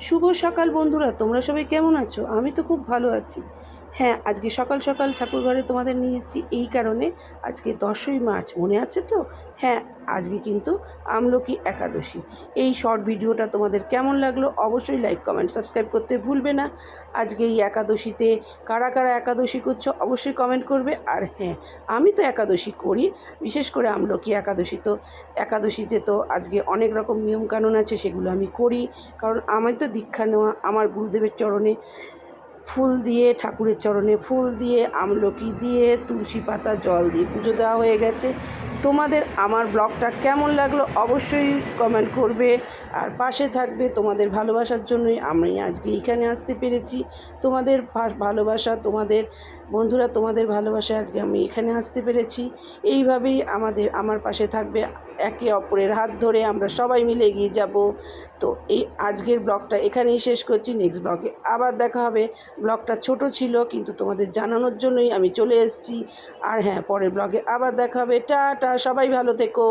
শুভ সকাল বন্ধুরা তোমরা সবাই কেমন আছো? আমি তো খুব ভালো আছি। হ্যাঁ আজকে সকাল সকাল ঠাকুর ঘরে তোমাদের নিয়ে এসেছি। এই কারণে আজকে দশই মার্চ, মনে আছে তো? হ্যাঁ আজকে কিন্তু আমলকি একাদশী। এই শর্ট ভিডিওটা তোমাদের কেমন লাগল অবশ্যই লাইক কমেন্ট সাবস্ক্রাইব করতে ভুলবে না। আজকে এই একাদশীতে কারা কারা একাদশী করছ অবশ্যই কমেন্ট করবে। আর হ্যাঁ আমি তো একাদশী করি, বিশেষ করে আমলকি একাদশী তো, একাদশীতে তো আজকে অনেক রকম নিয়মকানুন আছে, সেগুলো আমি করি। কারণ আমি তো দীক্ষা নেওয়া, আমার গুরুদেবের চরণে ফুল দিয়ে, ঠাকুরের চরণে ফুল দিয়ে, আমলকি দিয়ে, তুলসী পাতা, জল দিয়ে পুজো দেওয়া হয়ে গেছে। তোমাদের আমার ব্লগটা কেমন লাগল অবশ্যই কমেন্ট করবে। আর পাশে থাকবে তোমাদের ভালোবাসার জন্যই আমি আজকে এখানে আসতে পেরেছি। তোমাদের ভালোবাসা, তোমাদের বন্ধুরা তোমাদের ভালোবাসায় আজকে আমি এখানে আসতে পেরেছি। এইভাবেই আমাদের, আমার পাশে থাকবে একে অপরের হাত ধরে আমরা সবাই মিলে এগিয়ে যাব। তো এই আজকের ব্লগটা এখানেই শেষ করছি। নেক্সট ব্লগে আবার দেখা হবে। ব্লগটা ছোট ছিল, কিন্তু তোমাদের জানানোর জন্যই আমি চলে এসেছি। আর হ্যাঁ পরের ব্লগে আবার দেখা হবে। টা টা সবাই ভালো থেকো।